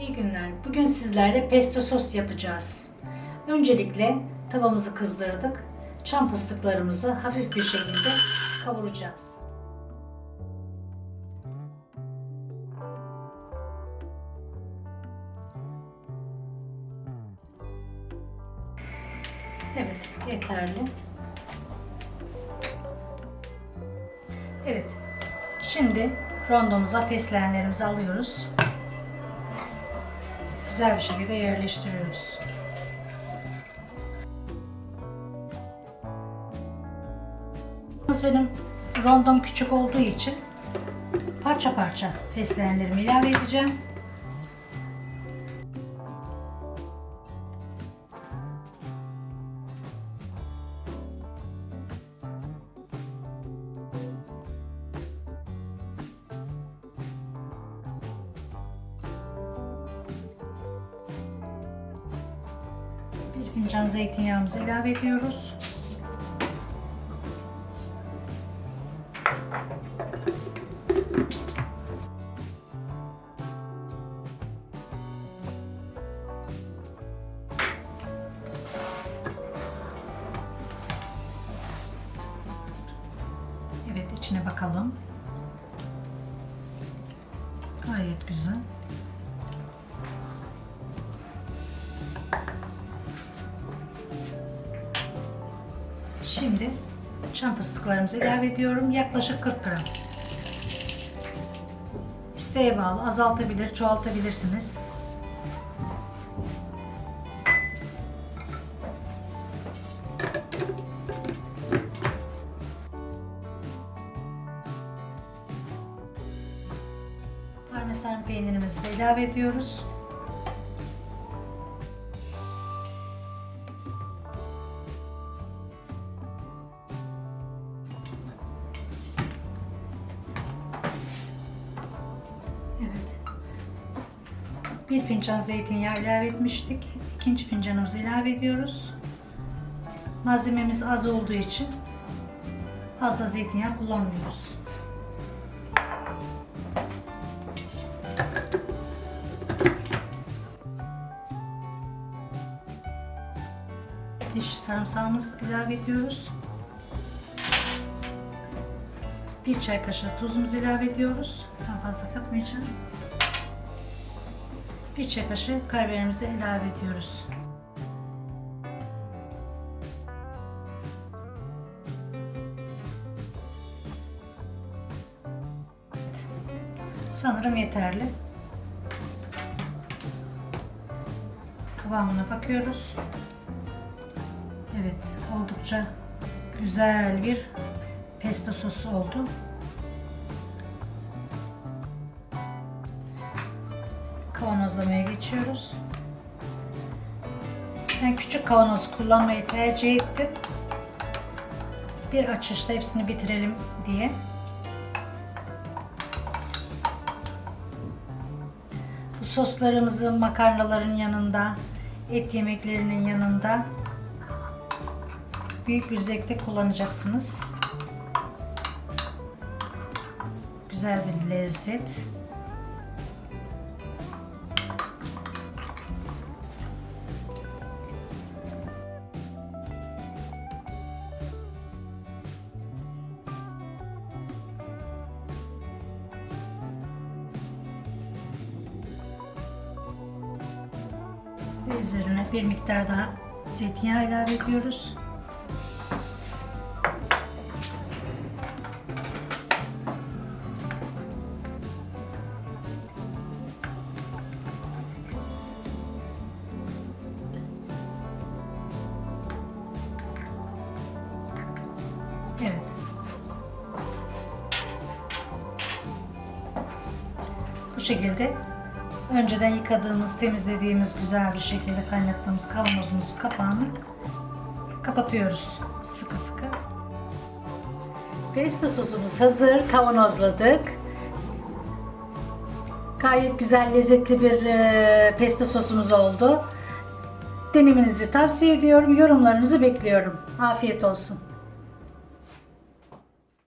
İyi günler. Bugün sizlerle pesto sos yapacağız. Öncelikle tavamızı kızdırdık. Çam fıstıklarımızı hafif bir şekilde kavuracağız. Evet, yeterli. Evet. Şimdi rondomuza fesleğenlerimizi alıyoruz güzel bir şekilde yerleştiriyoruz. Benim rondom küçük olduğu için parça parça fesleğenlerimi ilave edeceğim. Bir fincan zeytinyağımızı ilave ediyoruz. Evet içine bakalım. Gayet güzel. Şimdi çam fıstıklarımızı ilave ediyorum. Yaklaşık 40 gram. İsteğe bağlı azaltabilir, çoğaltabilirsiniz. Parmesan peynirimizi de ilave ediyoruz. Bir fincan zeytinyağı ilave etmiştik. İkinci fincanımızı ilave ediyoruz. Malzememiz az olduğu için fazla zeytinyağı kullanmıyoruz. Diş sarımsağımızı ilave ediyoruz. Bir çay kaşığı tuzumuzu ilave ediyoruz. Daha fazla katmayacağım. Bir çay kaşığı karabiberimizi ilave ediyoruz. Evet. Sanırım yeterli. Kıvamına bakıyoruz. Evet, oldukça güzel bir pesto sosu oldu. Kavanozlamaya geçiyoruz. Ben küçük kavanoz kullanmayı tercih ettim. Bir açışta hepsini bitirelim diye. Bu soslarımızı makarnaların yanında, et yemeklerinin yanında büyük bir zevkle kullanacaksınız. Güzel bir lezzet. Ve üzerine bir miktar daha zeytinyağı ilave ediyoruz. Evet. Bu şekilde önceden yıkadığımız, temizlediğimiz, güzel bir şekilde kaynattığımız kavanozumuzun kapağını kapatıyoruz sıkı sıkı. Pesto sosumuz hazır. Kavanozladık. Gayet güzel, lezzetli bir e, pesto sosumuz oldu. Denemenizi tavsiye ediyorum. Yorumlarınızı bekliyorum. Afiyet olsun.